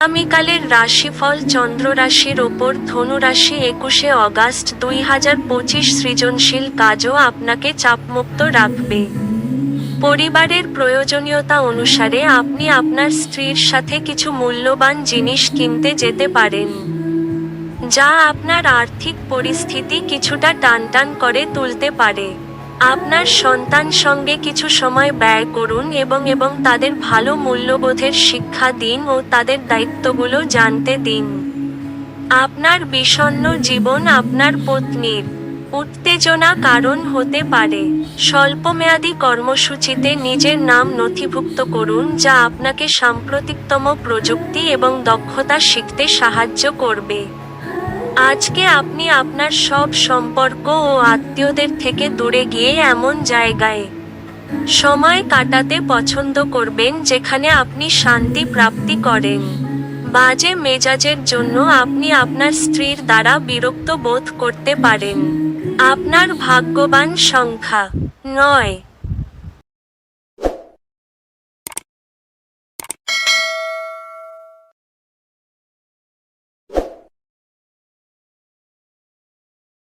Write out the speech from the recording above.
আগামীকালের রাশিফল চন্দ্র রাশির ওপর ধনু রাশি একুশে অগাস্ট দুই হাজার পঁচিশ সৃজনশীল কাজও আপনাকে চাপমুক্ত রাখবে। পরিবারের প্রয়োজনীয়তা অনুসারে আপনি আপনার স্ত্রীর সাথে কিছু মূল্যবান জিনিস কিনতে যেতে পারেন, যা আপনার আর্থিক পরিস্থিতি কিছুটা টানটান করে তুলতে পারে। আপনার সন্তান সঙ্গে কিছু সময় ব্যয় করুন এবং এবং তাদের ভালো মূল্যবোধের শিক্ষা দিন ও তাদের দায়িত্বগুলো জানতে দিন। আপনার বিষণ্ণ জীবন আপনার পত্নীর উত্তেজনা কারণ হতে পারে। স্বল্পমেয়াদী কর্মসূচিতে নিজের নাম নথিভুক্ত করুন, যা আপনাকে সাম্প্রতিকতম প্রযুক্তি এবং দক্ষতা শিখতে সাহায্য করবে। আজকে আপনি আপনার সব সম্পর্ক ও আত্মীয়দের থেকে দূরে গিয়ে এমন জায়গায় সময় কাটাতে পছন্দ করবেন যেখানে আপনি শান্তি প্রাপ্তি করেন। বাজে মেজাজের জন্য আপনি আপনার স্ত্রীর দ্বারা বিরক্ত বোধ করতে পারেন। আপনার ভাগ্যবান সংখ্যা নয়।